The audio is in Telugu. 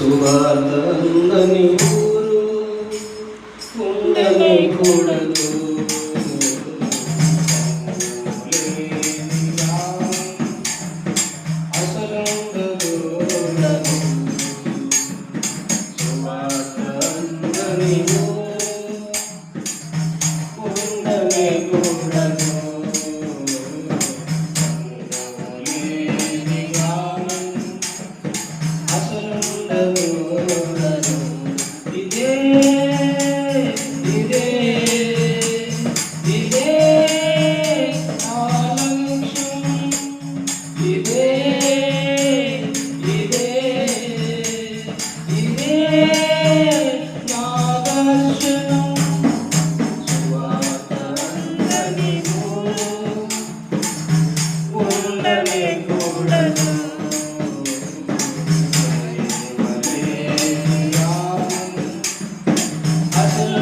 సువార్తని ఊరు ఉండకూడదు అసలు You.